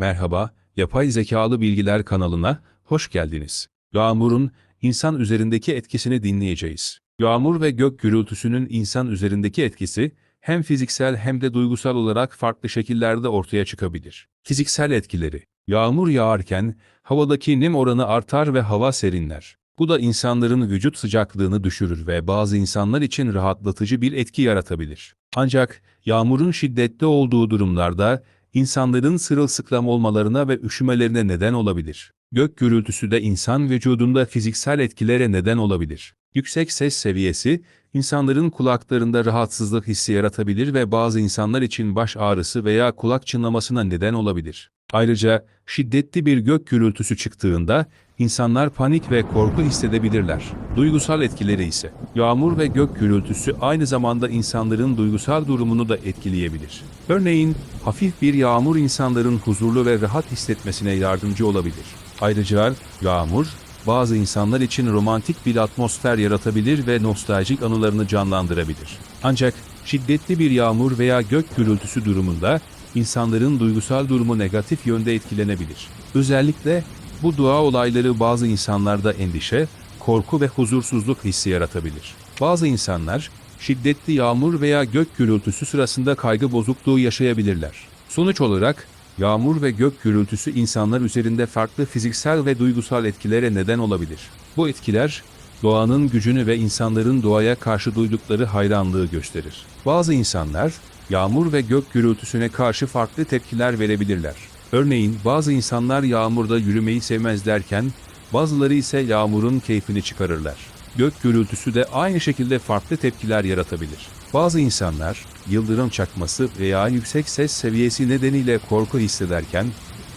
Merhaba, Yapay Zekalı Bilgiler kanalına hoş geldiniz. Yağmurun insan üzerindeki etkisini dinleyeceğiz. Yağmur ve gök gürültüsünün insan üzerindeki etkisi hem fiziksel hem de duygusal olarak farklı şekillerde ortaya çıkabilir. Fiziksel etkileri Yağmur yağarken havadaki nem oranı artar ve hava serinler. Bu da insanların vücut sıcaklığını düşürür ve bazı insanlar için rahatlatıcı bir etki yaratabilir. Ancak yağmurun şiddetli olduğu durumlarda insanların sırılsıklam olmalarına ve üşümelerine neden olabilir. Gök gürültüsü de insan vücudunda fiziksel etkilere neden olabilir. Yüksek ses seviyesi, insanların kulaklarında rahatsızlık hissi yaratabilir ve bazı insanlar için baş ağrısı veya kulak çınlamasına neden olabilir. Ayrıca şiddetli bir gök gürültüsü çıktığında insanlar panik ve korku hissedebilirler. Duygusal etkileri ise yağmur ve gök gürültüsü aynı zamanda insanların duygusal durumunu da etkileyebilir. Örneğin hafif bir yağmur insanların huzurlu ve rahat hissetmesine yardımcı olabilir. Ayrıca yağmur bazı insanlar için romantik bir atmosfer yaratabilir ve nostaljik anılarını canlandırabilir. Ancak şiddetli bir yağmur veya gök gürültüsü durumunda insanların duygusal durumu negatif yönde etkilenebilir. Özellikle bu doğa olayları bazı insanlarda endişe, korku ve huzursuzluk hissi yaratabilir. Bazı insanlar şiddetli yağmur veya gök gürültüsü sırasında kaygı bozukluğu yaşayabilirler. Sonuç olarak yağmur ve gök gürültüsü insanlar üzerinde farklı fiziksel ve duygusal etkilere neden olabilir. Bu etkiler doğanın gücünü ve insanların doğaya karşı duydukları hayranlığı gösterir. Bazı insanlar yağmur ve gök gürültüsüne karşı farklı tepkiler verebilirler. Örneğin bazı insanlar yağmurda yürümeyi sevmezlerken bazıları ise yağmurun keyfini çıkarırlar. Gök gürültüsü de aynı şekilde farklı tepkiler yaratabilir. Bazı insanlar yıldırım çakması veya yüksek ses seviyesi nedeniyle korku hissederken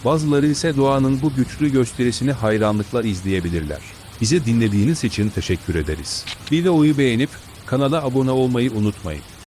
bazıları ise doğanın bu güçlü gösterisini hayranlıkla izleyebilirler. Bizi dinlediğiniz için teşekkür ederiz. Videoyu beğenip kanala abone olmayı unutmayın.